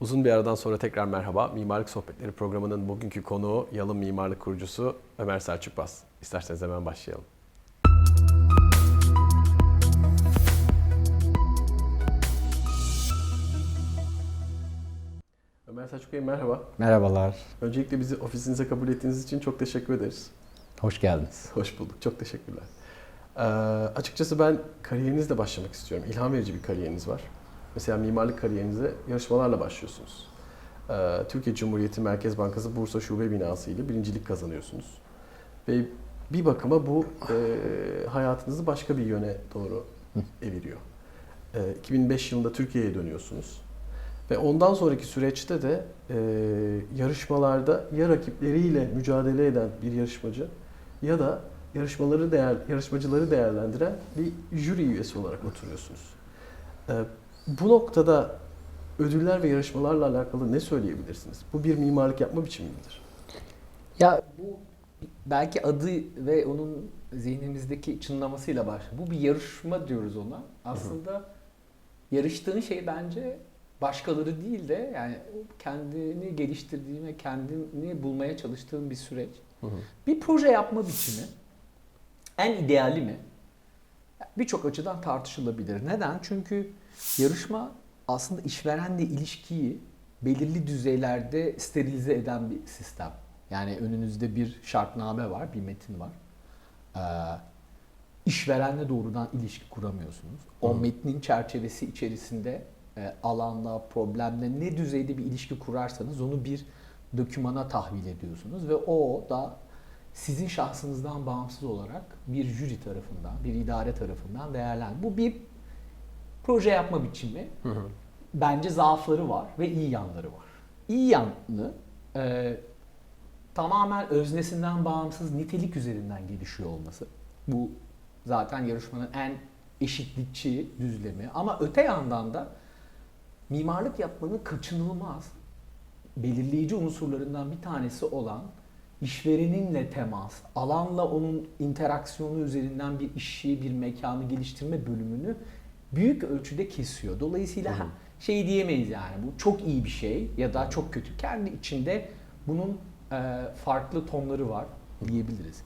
Uzun bir aradan sonra tekrar merhaba. Mimarlık Sohbetleri programının bugünkü konuğu Yalın Mimarlık kurucusu Ömer Selçuk Bas. İsterseniz hemen başlayalım. Ömer Selçuk Bey merhaba. Merhabalar, Öncelikle bizi ofisinize kabul ettiğiniz için çok teşekkür ederiz. hoş geldiniz. Hoş bulduk. Çok teşekkürler. Ee, açıkçası ben kariyerinizle başlamak istiyorum. İlham verici bir kariyeriniz var. Mesela mimarlık kariyerinize yarışmalarla başlıyorsunuz. Ee, Türkiye Cumhuriyeti Merkez Bankası Bursa Şube Binası ile birincilik kazanıyorsunuz. Ve bir bakıma bu e, hayatınızı başka bir yöne doğru eviriyor. Ee, 2005 yılında Türkiye'ye dönüyorsunuz. Ve ondan sonraki süreçte de e, yarışmalarda ya rakipleriyle mücadele eden bir yarışmacı ya da yarışmaları değer yarışmacıları değerlendiren bir jüri üyesi olarak oturuyorsunuz. Ee, bu noktada ödüller ve yarışmalarla alakalı ne söyleyebilirsiniz? Bu bir mimarlık yapma biçimi midir? Ya bu belki adı ve onun zihnimizdeki çınlamasıyla başlıyor. Bu bir yarışma diyoruz ona. Aslında yarıştığın şey bence başkaları değil de yani kendini geliştirdiğin ve kendini bulmaya çalıştığın bir süreç. Bir proje yapma biçimi en ideali mi? Birçok açıdan tartışılabilir. Neden? Çünkü yarışma aslında işverenle ilişkiyi belirli düzeylerde sterilize eden bir sistem. Yani önünüzde bir şartname var, bir metin var. Ee, işverenle doğrudan ilişki kuramıyorsunuz. O Hı. metnin çerçevesi içerisinde e, alanla, problemle ne düzeyde bir ilişki kurarsanız onu bir dokümana tahvil ediyorsunuz ve o da sizin şahsınızdan bağımsız olarak bir jüri tarafından, bir idare tarafından değerlen. Bu bir proje yapma biçimi. Bence zaafları var ve iyi yanları var. İyi yanı e, tamamen öznesinden bağımsız nitelik üzerinden gelişiyor olması. Bu zaten yarışmanın en eşitlikçi düzlemi. Ama öte yandan da mimarlık yapmanın kaçınılmaz belirleyici unsurlarından bir tanesi olan işvereninle temas, alanla onun interaksiyonu üzerinden bir işi, bir mekanı geliştirme bölümünü büyük ölçüde kesiyor. Dolayısıyla Hı hı. şey diyemeyiz yani bu çok iyi bir şey ya da çok kötü. Kendi içinde bunun e, farklı tonları var diyebiliriz.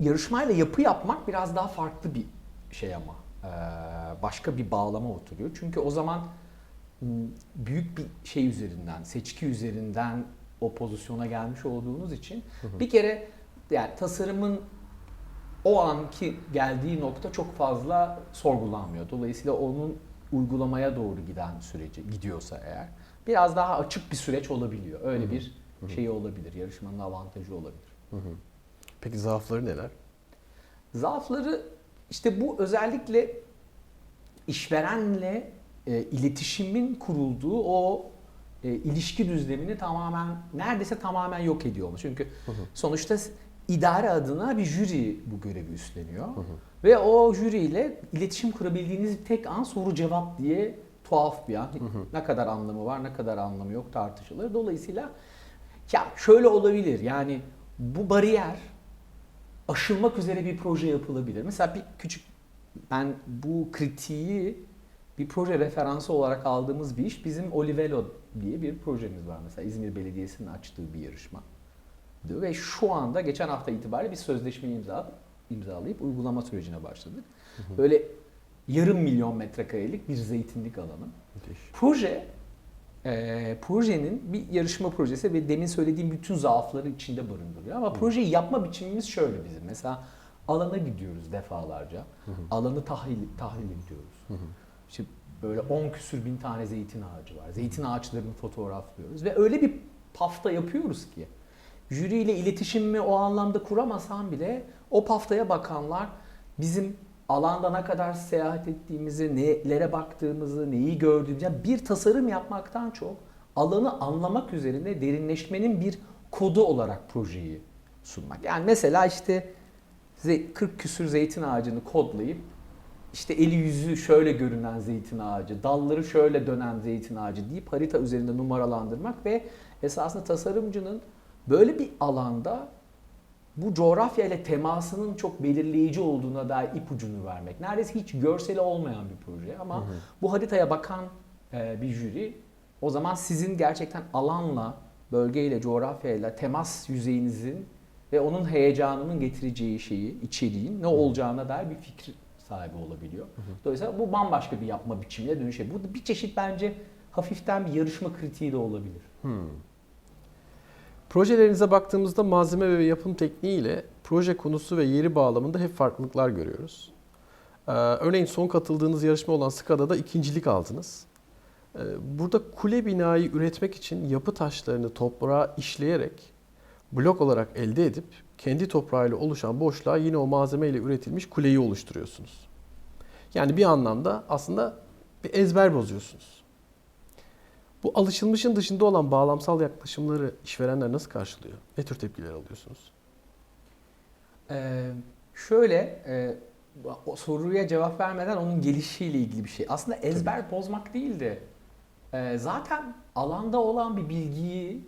Yarışmayla yapı yapmak biraz daha farklı bir şey ama. E, başka bir bağlama oturuyor. Çünkü o zaman m, büyük bir şey üzerinden, seçki üzerinden o pozisyona gelmiş olduğunuz için bir kere yani tasarımın o anki geldiği nokta çok fazla sorgulanmıyor. Dolayısıyla onun uygulamaya doğru giden süreci gidiyorsa eğer biraz daha açık bir süreç olabiliyor. Öyle bir şey olabilir. Yarışmanın avantajı olabilir. Peki zaafları neler? Zaafları işte bu özellikle işverenle e, iletişimin kurulduğu o e, ilişki düzlemini tamamen neredeyse tamamen yok ediyor olması. Çünkü sonuçta s- idare adına bir jüri bu görevi üstleniyor. Ve o jüriyle iletişim kurabildiğiniz tek an soru cevap diye tuhaf bir an. Ne kadar anlamı var, ne kadar anlamı yok tartışılır. Dolayısıyla ya şöyle olabilir. Yani bu bariyer aşılmak üzere bir proje yapılabilir. Mesela bir küçük ben bu kritiği bir proje referansı olarak aldığımız bir iş bizim Olivelo diye bir projemiz var mesela İzmir Belediyesi'nin açtığı bir yarışma. Ve şu anda geçen hafta itibariyle bir sözleşme imza, imzalayıp uygulama sürecine başladık. Böyle yarım milyon metrekarelik bir zeytinlik alanı. Müthiş. Proje e, projenin bir yarışma projesi ve demin söylediğim bütün zaafları içinde barındırıyor. Ama projeyi yapma biçimimiz şöyle bizim. Mesela alana gidiyoruz defalarca. Alanı tahlil, tahlil ediyoruz. İşte böyle 10 küsür bin tane zeytin ağacı var. Zeytin ağaçlarını fotoğraflıyoruz ve öyle bir pafta yapıyoruz ki jüriyle iletişimimi o anlamda kuramasam bile o paftaya bakanlar bizim alanda ne kadar seyahat ettiğimizi, nelere baktığımızı, neyi gördüğümüzü, bir tasarım yapmaktan çok alanı anlamak üzerine derinleşmenin bir kodu olarak projeyi sunmak. Yani mesela işte ze- 40 küsür zeytin ağacını kodlayıp işte eli yüzü şöyle görünen zeytin ağacı, dalları şöyle dönen zeytin ağacı deyip harita üzerinde numaralandırmak ve esasında tasarımcının böyle bir alanda bu coğrafya ile temasının çok belirleyici olduğuna dair ipucunu vermek. Neredeyse hiç görseli olmayan bir proje ama bu haritaya bakan e, bir jüri o zaman sizin gerçekten alanla, bölgeyle, coğrafyayla temas yüzeyinizin ve onun heyecanının getireceği şeyi, içeriğin ne olacağına dair bir fikir sahibi olabiliyor. Dolayısıyla bu bambaşka bir yapma biçimine dönüşebilir. Bu bir çeşit bence hafiften bir yarışma kritiği de olabilir. Projelerinize baktığımızda malzeme ve yapım tekniği ile proje konusu ve yeri bağlamında hep farklılıklar görüyoruz. Ee, örneğin son katıldığınız yarışma olan SKADA'da ikincilik aldınız. Ee, burada kule binayı üretmek için yapı taşlarını toprağa işleyerek blok olarak elde edip kendi toprağıyla oluşan boşluğa yine o malzemeyle üretilmiş kuleyi oluşturuyorsunuz. Yani bir anlamda aslında bir ezber bozuyorsunuz. Bu alışılmışın dışında olan bağlamsal yaklaşımları işverenler nasıl karşılıyor? Ne tür tepkiler alıyorsunuz? Ee, şöyle e, o soruya cevap vermeden onun gelişiyle ilgili bir şey. Aslında ezber bozmak değil de e, zaten alanda olan bir bilgiyi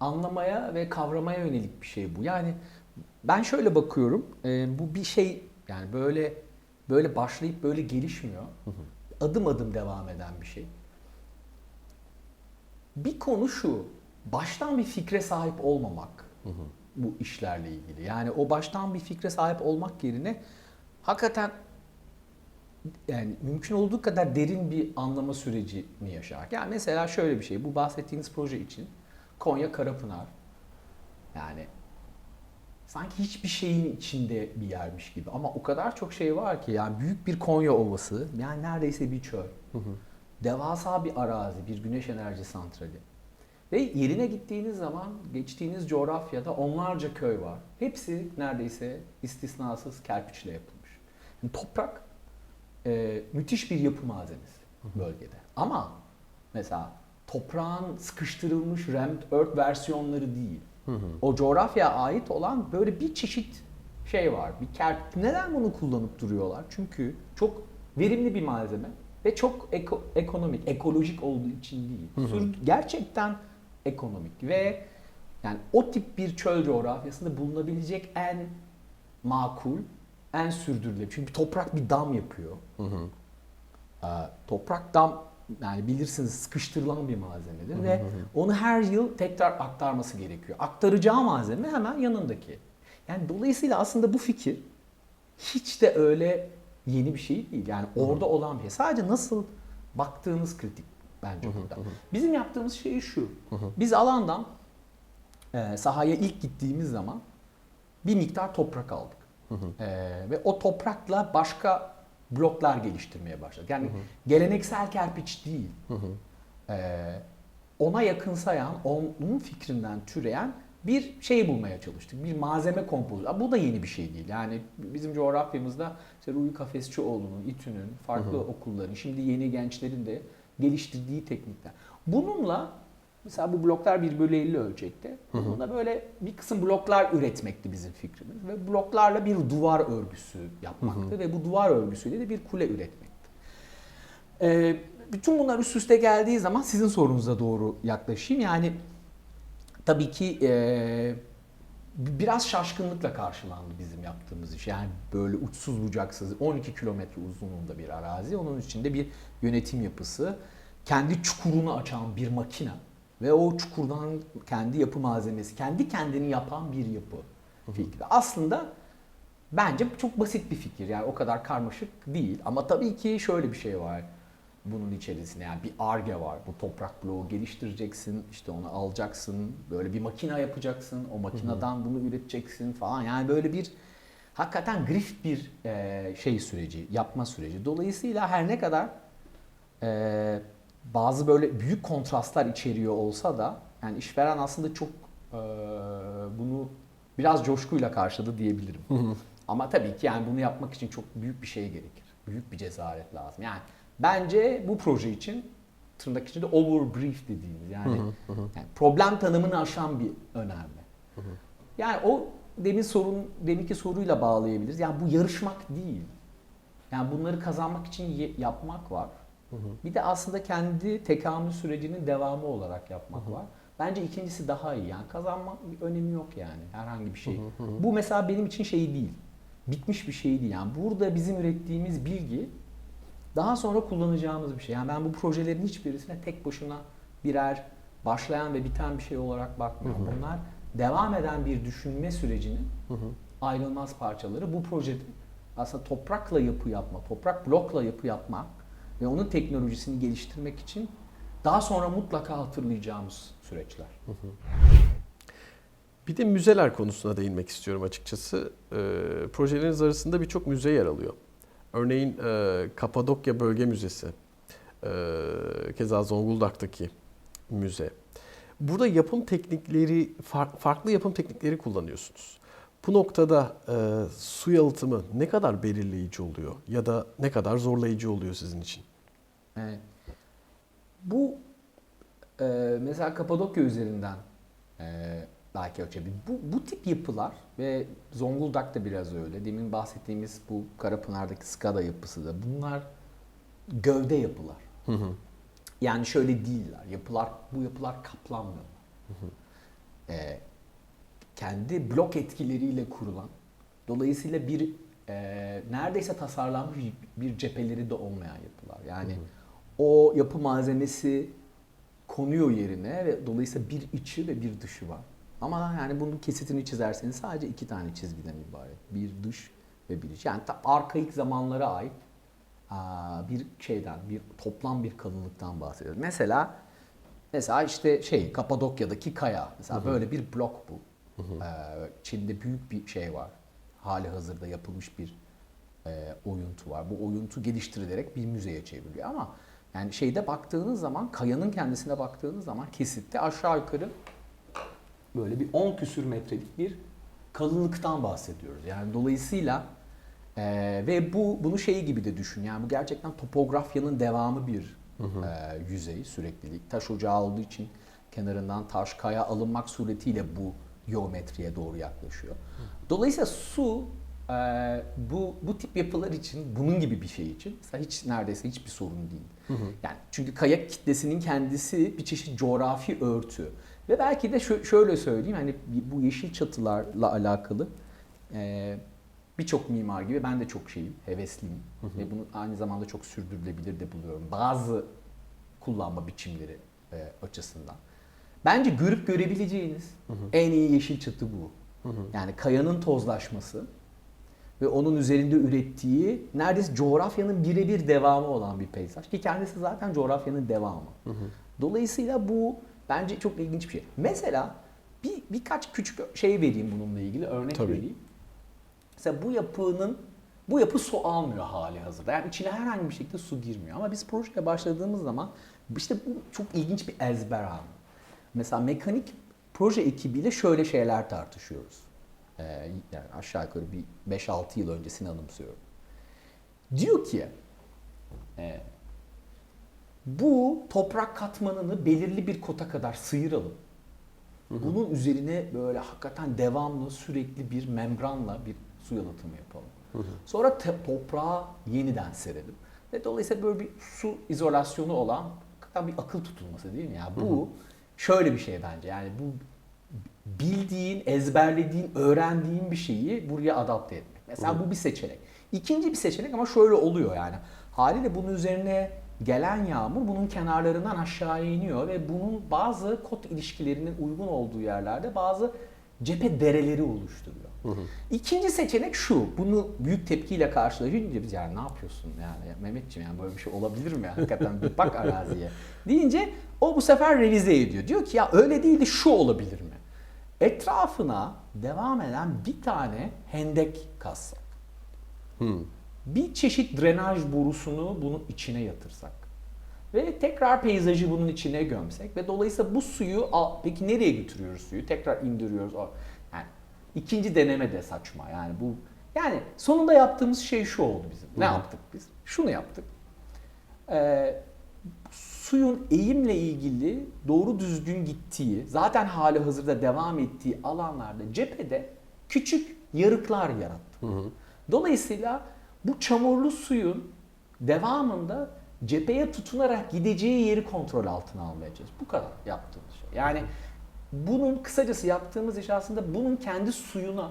anlamaya ve kavramaya yönelik bir şey bu. Yani ben şöyle bakıyorum. e, bu bir şey yani böyle böyle başlayıp böyle gelişmiyor. Adım adım devam eden bir şey. Bir konu şu. Baştan bir fikre sahip olmamak bu işlerle ilgili. Yani o baştan bir fikre sahip olmak yerine hakikaten yani mümkün olduğu kadar derin bir anlama sürecini yaşamak. Yani mesela şöyle bir şey. Bu bahsettiğiniz proje için Konya Karapınar yani sanki hiçbir şeyin içinde bir yermiş gibi ama o kadar çok şey var ki yani büyük bir Konya Ovası yani neredeyse bir çöl. Devasa bir arazi, bir güneş enerji santrali. Ve yerine gittiğiniz zaman geçtiğiniz coğrafyada onlarca köy var. Hepsi neredeyse istisnasız kerpiçle yapılmış. Yani toprak e, müthiş bir yapı malzemesi bölgede. Ama mesela toprağın sıkıştırılmış rammed earth versiyonları değil. O coğrafyaya ait olan böyle bir çeşit şey var. Bir kerp. Neden bunu kullanıp duruyorlar? Çünkü çok verimli bir malzeme ve çok eko- ekonomik, ekolojik olduğu için değil. Sür- gerçekten ekonomik ve yani o tip bir çöl coğrafyasında bulunabilecek en makul, en sürdürülebilir. Çünkü toprak bir dam yapıyor. Ee, toprak dam yani bilirsiniz sıkıştırılan bir malzemedir ve onu her yıl tekrar aktarması gerekiyor. Aktaracağı malzeme hemen yanındaki. Yani dolayısıyla aslında bu fikir hiç de öyle yeni bir şey değil. Yani orada olan bir şey. Sadece nasıl baktığınız kritik bence burada. Bizim yaptığımız şey şu. Biz alandan e, sahaya ilk gittiğimiz zaman bir miktar toprak aldık. E, ve o toprakla başka bloklar geliştirmeye başladık. Yani geleneksel kerpiç değil. E, ona yakınsayan, onun fikrinden türeyen bir şey bulmaya çalıştık. Bir malzeme kompozisyonu. Bu da yeni bir şey değil. Yani bizim coğrafyamızda işte Ruhi Kafesçioğlu'nun, İTÜ'nün, farklı okulların, şimdi yeni gençlerin de geliştirdiği teknikler. Bununla mesela bu bloklar 1 bölü 50 ölçekte. Bununla böyle bir kısım bloklar üretmekti bizim fikrimiz. Ve bloklarla bir duvar örgüsü yapmaktı. Ve bu duvar örgüsüyle de bir kule üretmekti. Ee, bütün bunlar üst üste geldiği zaman sizin sorunuza doğru yaklaşayım. Yani tabii ki e, biraz şaşkınlıkla karşılandı bizim yaptığımız iş. Yani böyle uçsuz bucaksız 12 kilometre uzunluğunda bir arazi. Onun içinde bir yönetim yapısı. Kendi çukurunu açan bir makine. Ve o çukurdan kendi yapı malzemesi, kendi kendini yapan bir yapı fikri. Aslında bence çok basit bir fikir. Yani o kadar karmaşık değil. Ama tabii ki şöyle bir şey var bunun içerisinde. Yani bir arge var. Bu toprak bloğu geliştireceksin. işte onu alacaksın. Böyle bir makine yapacaksın. O makineden bunu üreteceksin falan. Yani böyle bir hakikaten grift bir şey süreci, yapma süreci. Dolayısıyla her ne kadar bazı böyle büyük kontrastlar içeriyor olsa da yani işveren aslında çok e, bunu biraz coşkuyla karşıladı diyebilirim. Ama tabii ki yani bunu yapmak için çok büyük bir şey gerekir. Büyük bir cesaret lazım. Yani bence bu proje için tırnak içinde overbrief dediğimiz yani, yani problem tanımını aşan bir önerme. Yani o demin sorun deminki soruyla bağlayabiliriz. Yani bu yarışmak değil. Yani bunları kazanmak için yapmak var. Bir de aslında kendi tekamül sürecinin devamı olarak yapmak var. Bence ikincisi daha iyi. Yani kazanmak bir önemi yok yani herhangi bir şey. Bu mesela benim için şey değil. Bitmiş bir şey değil. Yani burada bizim ürettiğimiz bilgi daha sonra kullanacağımız bir şey. Yani ben bu projelerin hiçbirisine tek başına birer başlayan ve biten bir şey olarak bakmıyor. Bunlar devam eden bir düşünme sürecinin ayrılmaz parçaları. Bu projede aslında toprakla yapı yapma, toprak blokla yapı yapmak ve onun teknolojisini geliştirmek için daha sonra mutlaka hatırlayacağımız süreçler. Bir de müzeler konusuna değinmek istiyorum açıkçası. Ee, projeleriniz arasında birçok müze yer alıyor. Örneğin e, Kapadokya Bölge Müzesi, e, keza Zonguldak'taki müze. Burada yapım teknikleri, far- farklı yapım teknikleri kullanıyorsunuz. Bu noktada e, su yalıtımı ne kadar belirleyici oluyor ya da ne kadar zorlayıcı oluyor sizin için? Evet. Bu e, mesela Kapadokya üzerinden e, belki ölçebilir. Bu, bu tip yapılar ve Zonguldak da biraz öyle. Demin bahsettiğimiz bu Karapınar'daki Skada yapısı da bunlar gövde yapılar. Yani şöyle değiller. Yapılar bu yapılar kaplanmıyor. E, kendi blok etkileriyle kurulan dolayısıyla bir e, neredeyse tasarlanmış bir cepheleri de olmayan yapılar. Yani o yapı malzemesi konuyor yerine ve dolayısıyla bir içi ve bir dışı var. Ama yani bunun kesitini çizerseniz sadece iki tane çizgiden ibaret. Bir dış ve bir iç. Yani ta arkaik zamanlara ait bir şeyden, bir toplam bir kalınlıktan bahsediyoruz. Mesela mesela işte şey Kapadokya'daki kaya. Mesela böyle bir blok bu. Ee, Çin'de büyük bir şey var. Hali hazırda yapılmış bir e, oyuntu var. Bu oyuntu geliştirilerek bir müzeye çevriliyor ama yani şeyde baktığınız zaman kayanın kendisine baktığınız zaman kesitte aşağı yukarı böyle bir 10 küsür metrelik bir kalınlıktan bahsediyoruz. Yani dolayısıyla e, ve bu bunu şey gibi de düşün. Yani bu gerçekten topografyanın devamı bir e, yüzey süreklilik. Taş ocağı olduğu için kenarından taş kaya alınmak suretiyle bu geometriye doğru yaklaşıyor. Dolayısıyla su e, bu bu tip yapılar için bunun gibi bir şey için mesela hiç neredeyse hiçbir sorun değil. Yani çünkü kayak kitlesinin kendisi bir çeşit coğrafi örtü. Ve belki de şö- şöyle söyleyeyim hani bu yeşil çatılarla alakalı e, birçok mimar gibi ben de çok şeyim, hevesliyim. Ve bunu aynı zamanda çok sürdürülebilir de buluyorum. Bazı kullanma biçimleri e, açısından. Bence görüp görebileceğiniz en iyi yeşil çatı bu. Yani kayanın tozlaşması ve onun üzerinde ürettiği neredeyse coğrafyanın birebir devamı olan bir peyzaj ki kendisi zaten coğrafyanın devamı. Dolayısıyla bu bence çok ilginç bir şey. Mesela bir birkaç küçük şey vereyim bununla ilgili örnek Tabii. vereyim. Mesela bu yapının bu yapı su almıyor hali hazırda. Yani içine herhangi bir şekilde su girmiyor. Ama biz projeye başladığımız zaman işte bu çok ilginç bir ezber anı. Mesela mekanik proje ekibiyle şöyle şeyler tartışıyoruz. Ee, yani aşağı yukarı bir 5-6 yıl öncesini anımsıyorum. Diyor ki e, bu toprak katmanını belirli bir kota kadar sıyıralım. Bunun üzerine böyle hakikaten devamlı sürekli bir membranla bir su yalıtımı yapalım. Sonra te- toprağa yeniden serelim. Ve dolayısıyla böyle bir su izolasyonu olan hakikaten bir akıl tutulması değil mi? ya? bu şöyle bir şey bence. Yani bu bildiğin, ezberlediğin, öğrendiğin bir şeyi buraya adapte etmek. Mesela bu bir seçenek. İkinci bir seçenek ama şöyle oluyor yani. Haliyle bunun üzerine gelen yağmur bunun kenarlarından aşağıya iniyor ve bunun bazı kot ilişkilerinin uygun olduğu yerlerde bazı cephe dereleri oluşturuyor. İkinci seçenek şu. Bunu büyük tepkiyle karşılaşınca biz yani ne yapıyorsun yani ya Mehmetciğim yani böyle bir şey olabilir mi ya? Hakikaten bir bak araziye. Deyince o bu sefer revize ediyor. Diyor ki ya öyle değil de şu olabilir mi? Etrafına devam eden bir tane hendek kazsak. Bir çeşit drenaj borusunu bunun içine yatırsak. Ve tekrar peyzajı bunun içine gömsek ve dolayısıyla bu suyu al, peki nereye götürüyoruz suyu? Tekrar indiriyoruz. Yani ikinci deneme de saçma. Yani bu yani sonunda yaptığımız şey şu oldu bizim. Ne yaptık biz? Şunu yaptık. Ee, suyun eğimle ilgili doğru düzgün gittiği, zaten hali hazırda devam ettiği alanlarda cephede küçük yarıklar yarattık. Dolayısıyla bu çamurlu suyun devamında cepheye tutunarak gideceği yeri kontrol altına almaya çalışıyoruz. Bu kadar yaptığımız şey. Yani bunun kısacası yaptığımız iş aslında bunun kendi suyuna,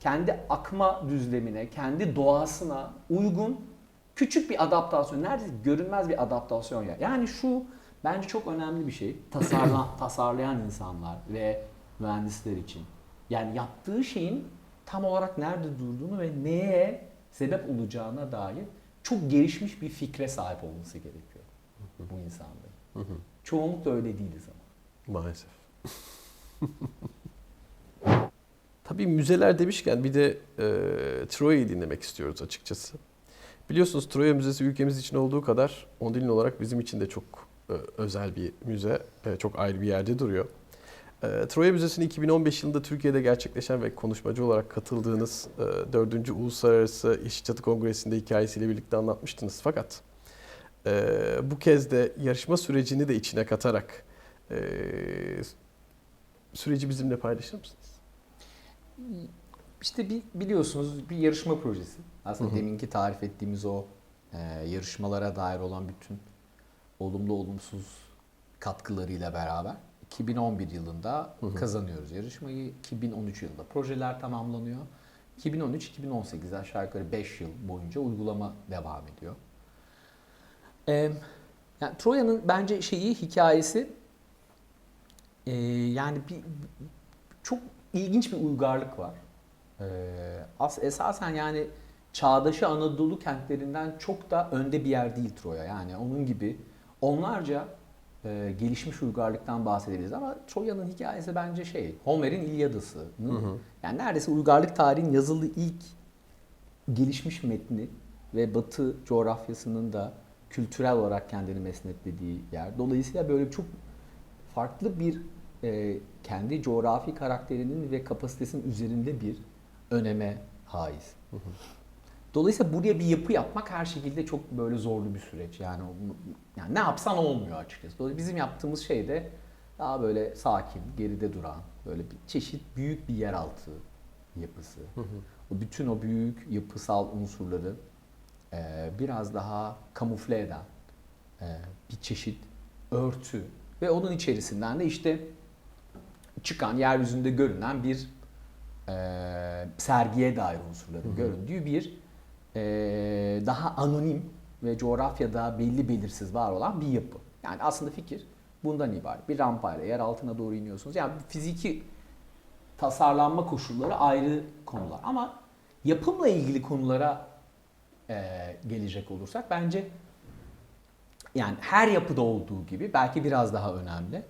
kendi akma düzlemine, kendi doğasına uygun küçük bir adaptasyon, neredeyse görünmez bir adaptasyon ya. Yani şu bence çok önemli bir şey. Tasarla, tasarlayan insanlar ve mühendisler için. Yani yaptığı şeyin tam olarak nerede durduğunu ve neye sebep olacağına dair çok gelişmiş bir fikre sahip olması gerekiyor bu insanların. Çoğunlukla öyle değiliz ama. Maalesef. Tabii müzeler demişken bir de e, Troya'yı dinlemek istiyoruz açıkçası. Biliyorsunuz Troya Müzesi ülkemiz için olduğu kadar Ondilin olarak bizim için de çok e, özel bir müze. E, çok ayrı bir yerde duruyor. E, Troya Müzesi'ni 2015 yılında Türkiye'de gerçekleşen ve konuşmacı olarak katıldığınız e, 4. Uluslararası İş Çatı Kongresi'nde hikayesiyle birlikte anlatmıştınız. Fakat bu kez de yarışma sürecini de içine katarak süreci bizimle paylaşır mısınız? İşte bir, biliyorsunuz bir yarışma projesi. Aslında Hı hı. deminki tarif ettiğimiz o e, yarışmalara dair olan bütün olumlu olumsuz katkılarıyla beraber 2011 yılında Hı hı. kazanıyoruz yarışmayı. 2013 yılında projeler tamamlanıyor. 2013-2018 aşağı yukarı 5 yıl boyunca uygulama devam ediyor. E, yani Troya'nın bence şeyi hikayesi e, yani bir çok ilginç bir uygarlık var. Ee, as esasen yani çağdaşı Anadolu kentlerinden çok da önde bir yer değil Troya. Yani onun gibi onlarca e, gelişmiş uygarlıktan bahsedebiliriz ama Troya'nın hikayesi bence şey Homer'in İlyadası'nın yani neredeyse uygarlık tarihinin yazılı ilk gelişmiş metni ve Batı coğrafyasının da kültürel olarak kendini mesnetlediği yer. Dolayısıyla böyle çok farklı bir e, kendi coğrafi karakterinin ve kapasitesinin üzerinde bir öneme haiz. Dolayısıyla buraya bir yapı yapmak her şekilde çok böyle zorlu bir süreç. Yani, yani ne yapsan olmuyor açıkçası. Dolayısıyla bizim yaptığımız şey de daha böyle sakin, geride duran, böyle bir çeşit büyük bir yeraltı yapısı. O bütün o büyük yapısal unsurları e, biraz daha kamufle eden e, bir çeşit örtü ve onun içerisinden de işte çıkan yeryüzünde görünen bir sergiye dair unsurların göründüğü bir e, daha anonim ve coğrafyada belli belirsiz var olan bir yapı. Yani aslında fikir bundan ibaret. Bir rampayla yer altına doğru iniyorsunuz. Yani fiziki tasarlanma koşulları ayrı konular. Ama yapımla ilgili konulara e, gelecek olursak bence yani her yapıda olduğu gibi belki biraz daha önemli.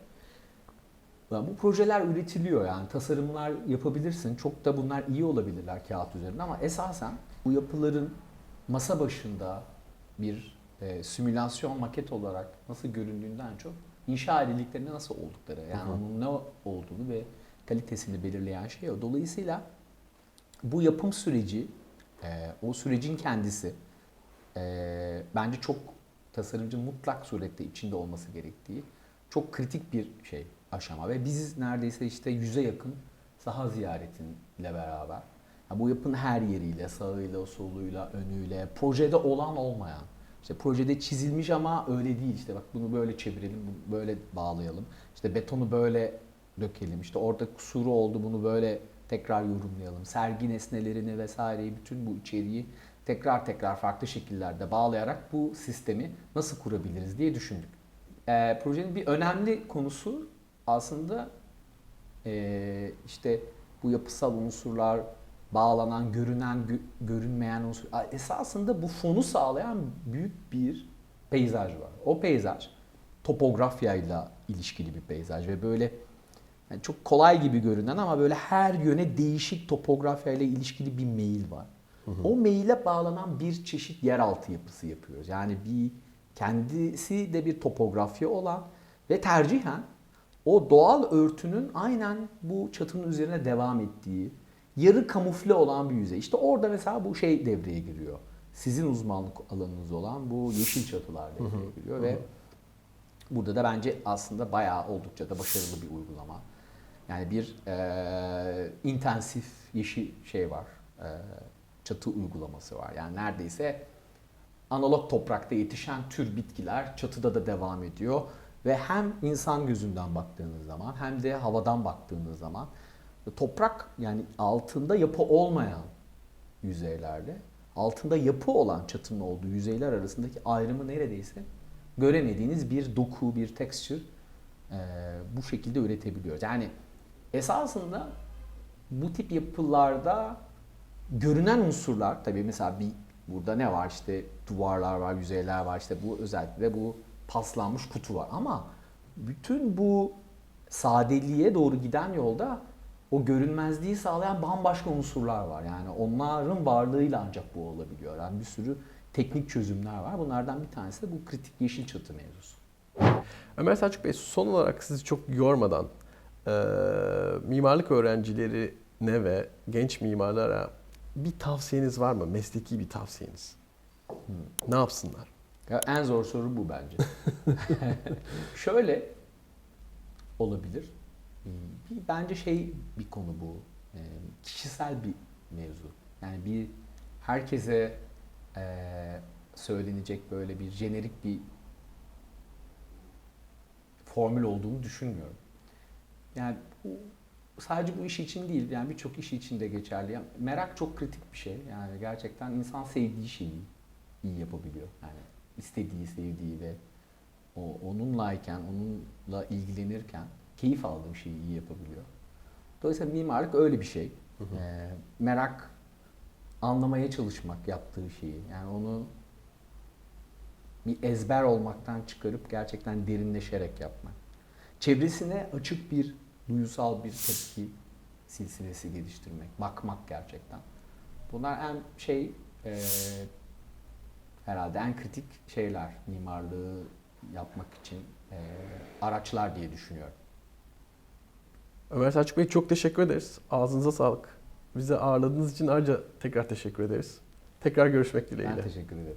Bu projeler üretiliyor yani tasarımlar yapabilirsin. Çok da bunlar iyi olabilirler kağıt üzerinde ama esasen bu yapıların masa başında bir e, simülasyon maket olarak nasıl göründüğünden çok inşa edildiklerinde nasıl oldukları yani Hı hı. onun ne olduğunu ve kalitesini belirleyen şey o. Dolayısıyla bu yapım süreci, e, o sürecin kendisi e, bence çok tasarımcı mutlak surette içinde olması gerektiği çok kritik bir şey aşama. Ve biz neredeyse işte yüze yakın saha ziyaretinle beraber ya bu yapının her yeriyle, sağıyla, soluyla, önüyle, projede olan olmayan, işte projede çizilmiş ama öyle değil. İşte bak bunu böyle çevirelim, bunu böyle bağlayalım, işte betonu böyle dökelim, işte orada kusuru oldu bunu böyle tekrar yorumlayalım, sergi nesnelerini vesaireyi bütün bu içeriği tekrar tekrar farklı şekillerde bağlayarak bu sistemi nasıl kurabiliriz diye düşündük. Ee, projenin bir önemli konusu aslında ee, işte bu yapısal unsurlar, bağlanan, görünen, gö- görünmeyen unsur. Esasında bu fonu sağlayan büyük bir peyzaj var. O peyzaj topografyayla ilişkili bir peyzaj ve böyle yani çok kolay gibi görünen ama böyle her yöne değişik topografyayla ilişkili bir meyil var. O meyle bağlanan bir çeşit yeraltı yapısı yapıyoruz. Yani bir kendisi de bir topografya olan ve tercihen o doğal örtünün aynen bu çatının üzerine devam ettiği, yarı kamufle olan bir yüzey. İşte orada mesela bu şey devreye giriyor. Sizin uzmanlık alanınız olan bu yeşil çatılar devreye giriyor ve burada da bence aslında bayağı oldukça da başarılı bir uygulama. Yani bir e, intensif yeşil şey var, e, çatı uygulaması var. Yani neredeyse analog toprakta yetişen tür bitkiler çatıda da devam ediyor. Ve hem insan gözünden baktığınız zaman hem de havadan baktığınız zaman toprak yani altında yapı olmayan yüzeylerde altında yapı olan çatının olduğu yüzeyler arasındaki ayrımı neredeyse göremediğiniz bir doku, bir texture e, bu şekilde üretebiliyoruz. Yani esasında bu tip yapılarda görünen unsurlar tabii mesela bir burada ne var işte duvarlar var, yüzeyler var işte bu özellikle bu paslanmış kutu var ama bütün bu sadeliğe doğru giden yolda o görünmezliği sağlayan bambaşka unsurlar var. Yani onların varlığıyla ancak bu olabiliyor. Yani bir sürü teknik çözümler var. Bunlardan bir tanesi de bu kritik yeşil çatı mevzusu. Ömer Selçuk Bey son olarak sizi çok yormadan e, mimarlık öğrencilerine ve genç mimarlara bir tavsiyeniz var mı? Mesleki bir tavsiyeniz. Ne yapsınlar? Ya en zor soru bu bence. Şöyle olabilir. Bir, bence şey bir konu bu. Ee, Kişisel bir mevzu. Yani bir herkese eee, söylenecek böyle bir jenerik bir formül olduğunu düşünmüyorum. Yani bu sadece bu iş için değil, yani birçok iş için de geçerli. Yani merak çok kritik bir şey. Yani gerçekten insan sevdiği şeyi iyi yapabiliyor. Yani istediği, sevdiği ve o onunlayken, onunla ilgilenirken keyif aldığım şeyi iyi yapabiliyor. Dolayısıyla mimarlık öyle bir şey. Ee, merak, anlamaya çalışmak yaptığı şeyi. Yani onu bir ezber olmaktan çıkarıp gerçekten derinleşerek yapmak. Çevresine açık bir duyusal bir tepki silsilesi geliştirmek, bakmak gerçekten. Bunlar en şey e, herhalde en kritik şeyler mimarlığı yapmak için e, araçlar diye düşünüyorum. Ömer Selçuk Bey çok teşekkür ederiz. Ağzınıza sağlık. Bizi ağırladığınız için ayrıca tekrar teşekkür ederiz. Tekrar görüşmek dileğiyle. Ben teşekkür ederim.